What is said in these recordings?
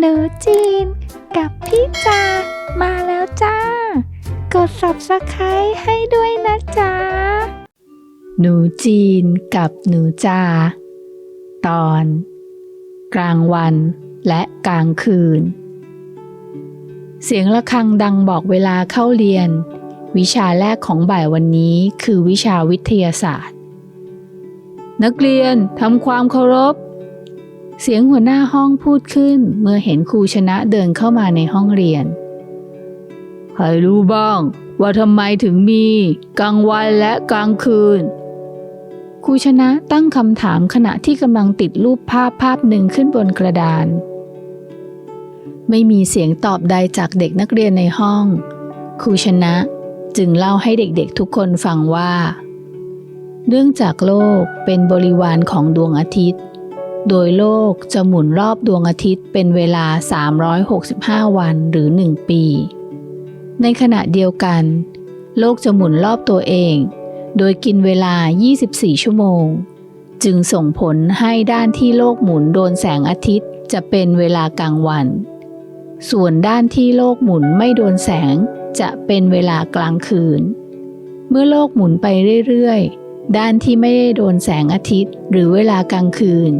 หนูจีน กับพี่จามาแล้วจ้า กด subscribe ให้ด้วยนะจ๊ะ หนูจีนกับหนูจา ตอน กลางวันและกลางคืน เสียงะระฆังดังบอกเวลาเข้าเรียน วิชาแรกของบ่ายวันนี้คือวิชาวิทยาศาสตร์ นักเรียนทำความเคารพ เสียงหัวหน้าห้องพูดขึ้นเมื่อเห็นครูชนะเดินเข้ามาในห้องเรียน ใครรู้บ้าง ว่าทำไมถึงมีกลางวันและกลางคืน ครูชนะตั้งคำถามขณะที่กำลังติดรูปภาพภาพหนึ่งขึ้นบนกระดาน ไม่มีเสียงตอบใดจากเด็กนักเรียนในห้อง ครูชนะจึงเล่าให้เด็กๆทุกคนฟังว่า เนื่องจากโลกเป็นบริวารของดวงอาทิตย์ โดยโลกจะหมุนรอบดวงอาทิตย์เป็นเวลา 365 วันหรือ 1 ปี ในขณะเดียวกัน โลกจะหมุนรอบตัวเอง โดยกินเวลา 24 ชั่วโมง จึงส่งผลให้ด้านที่โลกหมุนโดนแสงอาทิตย์จะเป็นเวลากลางวัน ส่วนด้านที่โลกหมุนไม่โดนแสงจะเป็นเวลากลางคืน เมื่อโลกหมุนไปเรื่อยๆ ด้านที่ไม่ได้โดนแสงอาทิตย์ หรือเวลากลางคืน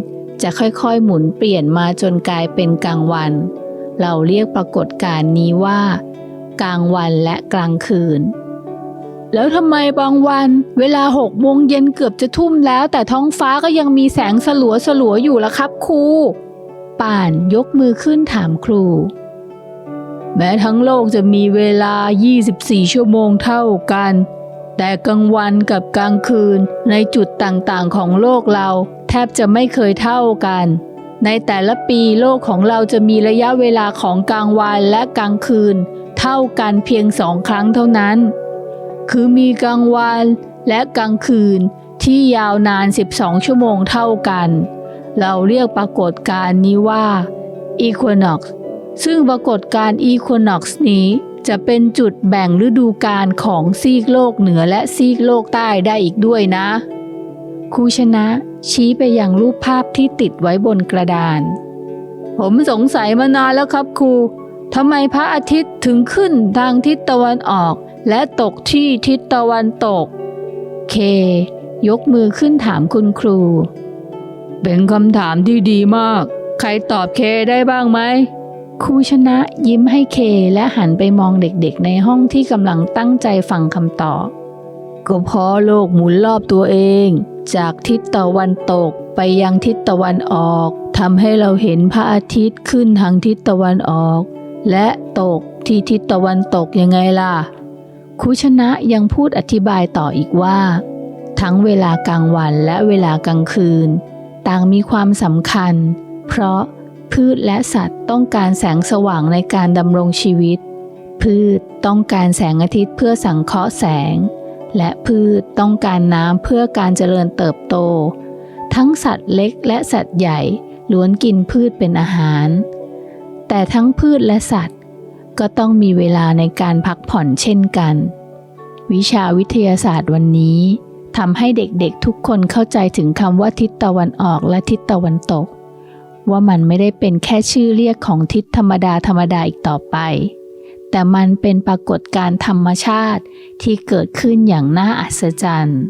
จะค่อยๆหมุนเปลี่ยนมาจนกลายเป็นกลางวัน เราเรียกปรากฏการณ์นี้ว่า กลางวันและกลางคืน แล้วทำไมบางวัน เวลาหกโมงเย็นเกือบจะทุ่มแล้ว แต่ท้องฟ้าก็ยังมีแสงสลัวสลัวๆอยู่ละครับครู ป่านยกมือขึ้นถามครู แม้ทั้งโลกจะมีเวลา 24 ชั่วโมงเท่ากันแต่กลางวันกับกลางคืนในจุดต่างๆของโลกเรา บจะไม่เคยเท่ากัน ในแต่ละปีโลกของเราจะมีระยะเวลาของกลางวันและกลางคืน เท่ากันเพียงสองครั้งเท่านั้น คือมีกลางวันและกลางคืนที่ยาวนาน 12 ชั่วโมงเท่ากัน เราเรียกปรากฏการณ์นี้ว่า Equinox ซึ่งปรากฏการณ์ Equinox นี้จะเป็นจุดแบ่งฤดูกาลของซีกโลกเหนือและซีกโลกใต้ได้อีกด้วยนะ ครูชนะชี้ไปยังรูปภาพที่ติดไว้บนกระดาน ผมสงสัยมานานแล้วครับครูทำไมพระอาทิตย์ถึงขึ้นทางทิศตะวันออก และตกที่ทิศตะวันตก เค ยกมือขึ้นถามคุณครู เป็นคำถามที่ดีมาก ใครตอบเคได้บ้างไหมครูชนะยิ้มให้เคและหันไปมองเด็กๆในห้องที่กำลังตั้งใจฟังคำตอบก็เพราะโลกหมุนรอบตัวเอง จากทิศตะวันตกไปยังทิศตะวันออกทำให้เราเห็นพระอาทิตย์ขึ้นทางทิศตะวันออก และตกที่ทิศตะวันตกยังไงล่ะครูชนะยังพูดอธิบายต่ออีกว่า ทั้งเวลากลางวันและเวลากลางคืน ต่างมีความสำคัญ เพราะพืชและสัตว์ต้องการแสงสว่างในการดำรงชีวิต พืชต้องการแสงอาทิตย์เพื่อสังเคราะห์แสง และพืชต้องการน้ำเพื่อการเจริญเติบโต ทั้งสัตว์เล็กและสัตว์ใหญ่ล้วนกินพืชเป็นอาหาร แต่ทั้งพืชและสัตว์ ก็ต้องมีเวลาในการพักผ่อนเช่นกัน วิชาวิทยาศาสตร์วันนี้ทำให้เด็กๆทุกคนเข้าใจถึงคำว่าทิศตะวันออกและทิศตะวันตก ว่ามันไม่ได้เป็นแค่ชื่อเรียกของทิศธรรมดาธรรมดาอีกต่อไป แต่มันเป็นปรากฏการธรรมชาติที่เกิดขึ้นอย่างน่าอัศจรรย์